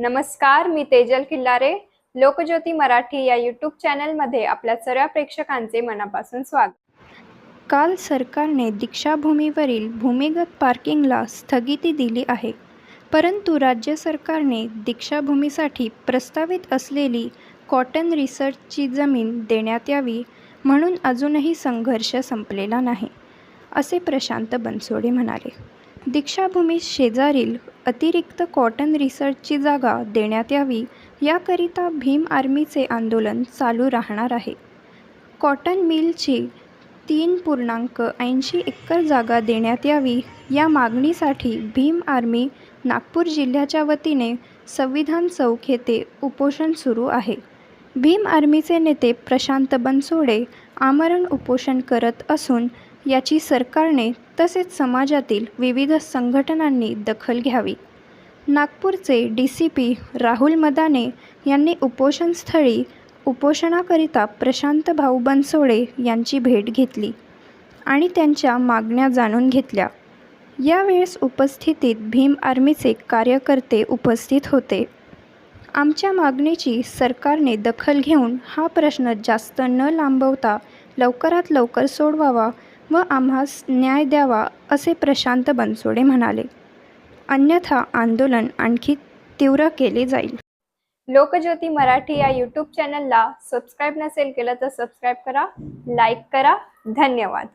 नमस्कार मी तेजल किल्लारे. लोकज्योती मराठी या यूट्यूब चॅनलमध्ये आपल्या सर्व प्रेक्षकांचे मनापासून स्वागत. काल सरकारने दीक्षाभूमीवरील भूमिगत पार्किंगला स्थगिती दिली आहे. परंतु राज्य सरकारने दीक्षाभूमीसाठी प्रस्तावित असलेली कॉटन रिसर्चची जमीन देण्यात यावी म्हणून अजूनही संघर्ष संपलेला नाही असे प्रशांत बनसोडे म्हणाले. दीक्षाभूमी शेजारील अतिरिक्त कॉटन रिसर्चची जागा देण्यात यावी याकरिता भीम आर्मीचे आंदोलन चालू राहणार आहे. कॉटन मिलची तीन पूर्णांक ऐंशी एकर जागा देण्यात यावी या मागणीसाठी भीम आर्मी नागपूर जिल्ह्याच्या वतीने संविधान चौक येथे उपोषण सुरू आहे. भीम आर्मीचे नेते प्रशांत बनसोडे आमरण उपोषण करत असून याची सरकारने तसेच समाजातील विविध संघटनांनी दखल घ्यावी. नागपूरचे D C P Rahul Madane यांनी उपोषणस्थळी उपोषणाकरिता प्रशांत भाऊ बनसोडे यांची भेट घेतली आणि त्यांच्या मागण्या जाणून घेतल्या. यावेळेस उपस्थितीत भीम आर्मीचे कार्यकर्ते उपस्थित होते. आमच्या मागणीची सरकारने दखल घेऊन हा प्रश्न जास्त न लांबवता लवकरात लवकर सोडवावा व आम्हास न्याय द्यावा असे प्रशांत बनसोडे म्हणाले. अन्यथा आंदोलन आणखी तीव्र केले जाईल. लोकज्योती मराठी या यूट्यूब चॅनलला सबस्क्राईब नसेल केलं तर सबस्क्राईब करा लाईक करा. धन्यवाद.